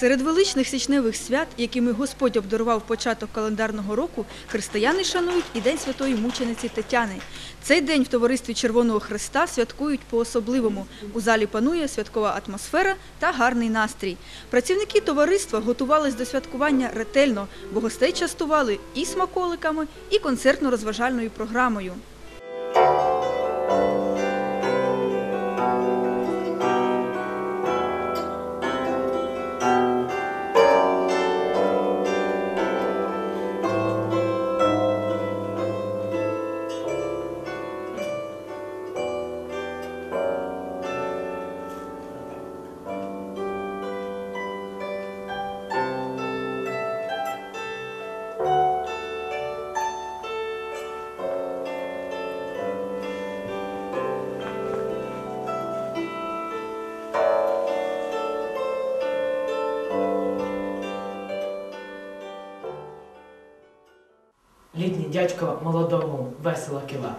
Серед величних січневих свят, якими Господь обдарував початок календарного року, християни шанують і День Святої мучениці Тетяни. Цей день в товаристві Червоного Христа святкують по-особливому. У залі панує святкова атмосфера та гарний настрій. Працівники товариства готувались до святкування ретельно, бо гостей частували і смаколиками, і концертно-розважальною програмою. Дядько молодому весело кива.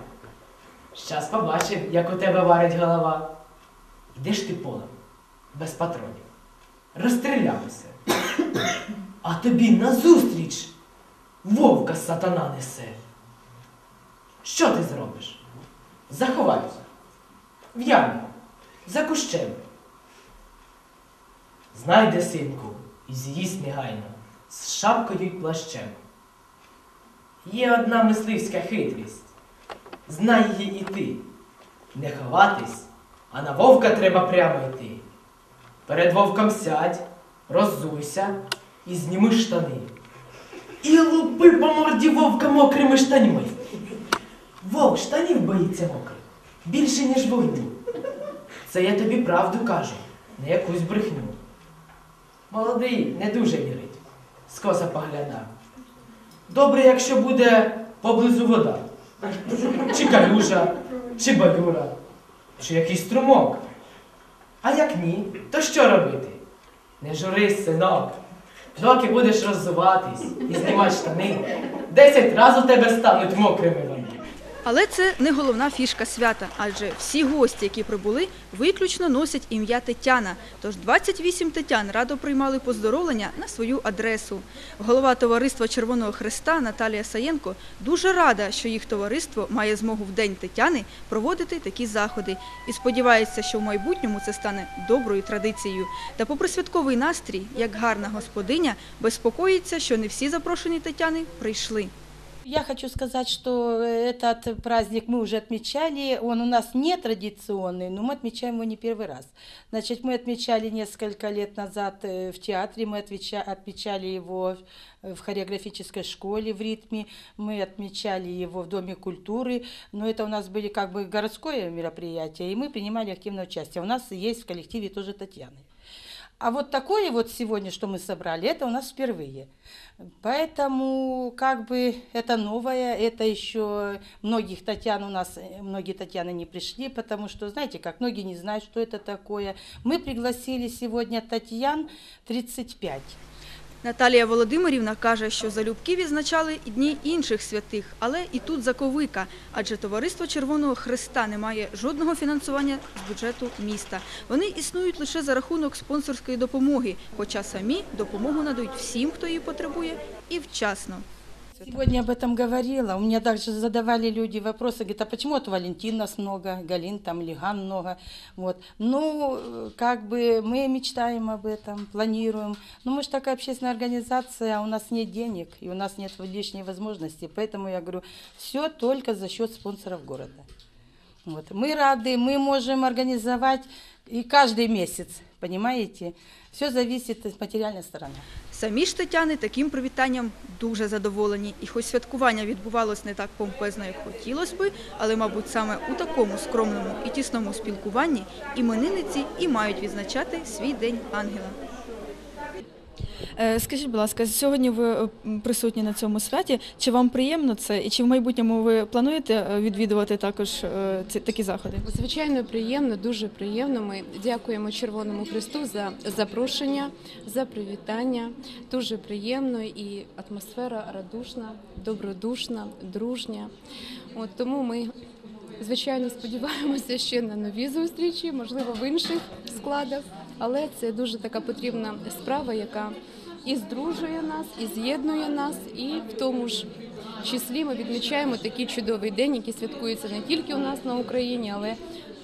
Щас побачив, як у тебе варить голова. Йдеш ти полем, без патронів. Розстрілялися. А тобі назустріч вовка сатана несе. Що ти зробиш? Заховайся. В яму, за кущем. Знайде синку і з'їсть негайно з шапкою й плащем. Є одна мисливська хитрість. Знай її і ти. Не ховатись, а на вовка треба прямо йти. Перед вовком сядь, роззуйся і зніми штани. І лупи по морді вовка мокрими штаньми. Вовк штанів боїться мокрих більше, ніж вогню. Це я тобі правду кажу, не якусь брехню. Молодий не дуже вірить, скоса поглядав. Добре, якщо буде поблизу вода. Чи калюжа, чи балюра, чи якийсь струмок. А як ні, то що робити? Не журись, синок. Доки будеш роззуватись і знімати штани, десять разів тебе стануть мокрими. Але це не головна фішка свята, адже всі гості, які прибули, виключно носять ім'я Тетяна. Тож 28 Тетян радо приймали поздоровлення на свою адресу. Голова товариства Червоного Христа Наталія Саєнко дуже рада, що їх товариство має змогу в День Тетяни проводити такі заходи і сподівається, що в майбутньому це стане доброю традицією. Та попри святковий настрій, як гарна господиня, безпокоїться, що не всі запрошені Тетяни прийшли. Я хочу сказать, что этот праздник мы уже отмечали. Он у нас не традиционный, но мы отмечаем его не первый раз. Значит, мы отмечали несколько лет назад э, в театре, мы отмечали его в хореографической школе в ритме, мы отмечали его в Доме культуры, но это у нас были как бы городское мероприятие, и мы принимали активное участие. У нас есть в коллективе тоже Татьяны. А вот такое вот сегодня, что мы собрали, это у нас впервые. Поэтому как бы это новое, это еще многих Татьян у нас, э, многие Татьяны не пришли, потому что, знаете, как многие не знают, что это такое. Мы пригласили сегодня Татьян 35. Наталія Володимирівна каже, що залюбки відзначали дні інших святих, але і тут заковика, адже товариство Червоного Христа не має жодного фінансування з бюджету міста. Вони існують лише за рахунок спонсорської допомоги, хоча самі допомогу надають всім, хто її потребує, і вчасно. Сегодня об этом говорила. У меня также задавали люди вопросы, говорят, а почему вот Валентин нас много, Галин там, Лиган много. Вот. Ну, э, как бы мы мечтаем об этом, планируем. Но мы же такая общественная организация, а у нас нет денег, и у нас нет лишней возможности. Поэтому я говорю, все только за счет спонсоров города. Вот. Мы рады, мы можем организовать и каждый месяц, понимаете? Все зависит от материальной стороны. Самі ж Тетяни таким привітанням дуже задоволені. І хоч святкування відбувалось не так помпезно, як хотілося би, але, мабуть, саме у такому скромному і тісному спілкуванні іменинниці і мають відзначати свій день ангела. Е, Скажіть, будь ласка, сьогодні ви е, присутні на цьому святі. Чи вам приємно це? І чи в майбутньому ви плануєте е, відвідувати також ці такі заходи? Звичайно, приємно, дуже приємно. Ми дякуємо Червоному Христу за запрошення, за привітання. Дуже приємно і атмосфера радушна, добродушна, дружня. От тому ми, звичайно, сподіваємося ще на нові зустрічі, можливо, в інших складах. але це дуже така потрібна справа, яка і здружує нас, і з'єднує нас, і в тому ж числі ми відмічаємо такий чудовий день, який святкується не тільки у нас на Україні, але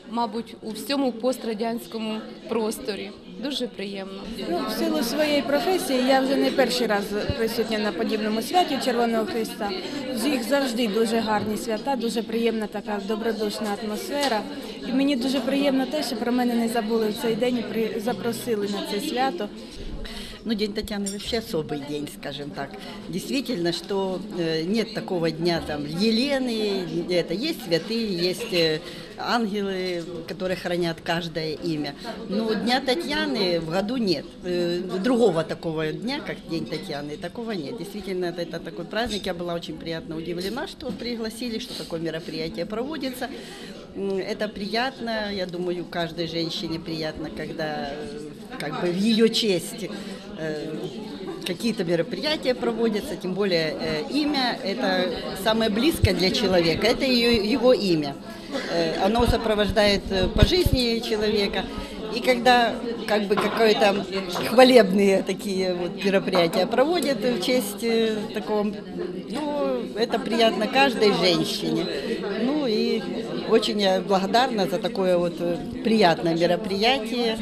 мабуть у всьому пострадянському просторі. Дуже приємно. Ну, в силу своєї професії я вже не перший раз присутня на подібному святі Червоного Христа. Їх завжди дуже гарні свята, дуже приємна така добродушна атмосфера. І мені дуже приємно те, що про мене не забули в цей день і запросили на це свято. Ну, День Татьяны вообще особый день, скажем так. Действительно, что э, нет такого дня там Елены, это есть святые, есть э, ангелы, которые хранят каждое имя. Но Дня Татьяны в году нет. Э, другого такого дня, как День Татьяны, такого нет. Действительно, это, это такой праздник. Я была очень приятно удивлена, что пригласили, что такое мероприятие проводится. Это приятно, я думаю, каждой женщине приятно, когда как бы в ее честь э, какие-то мероприятия проводятся, тем более э, имя это самое близкое для человека, это ее, его имя. Э, Оно сопровождает э, по жизни человека. И когда как бы какое-то хвалебные такие вот мероприятия проводят в честь э, такого, ну, это приятно каждой женщине. Ну и очень я благодарна за такое вот э, приятное мероприятие.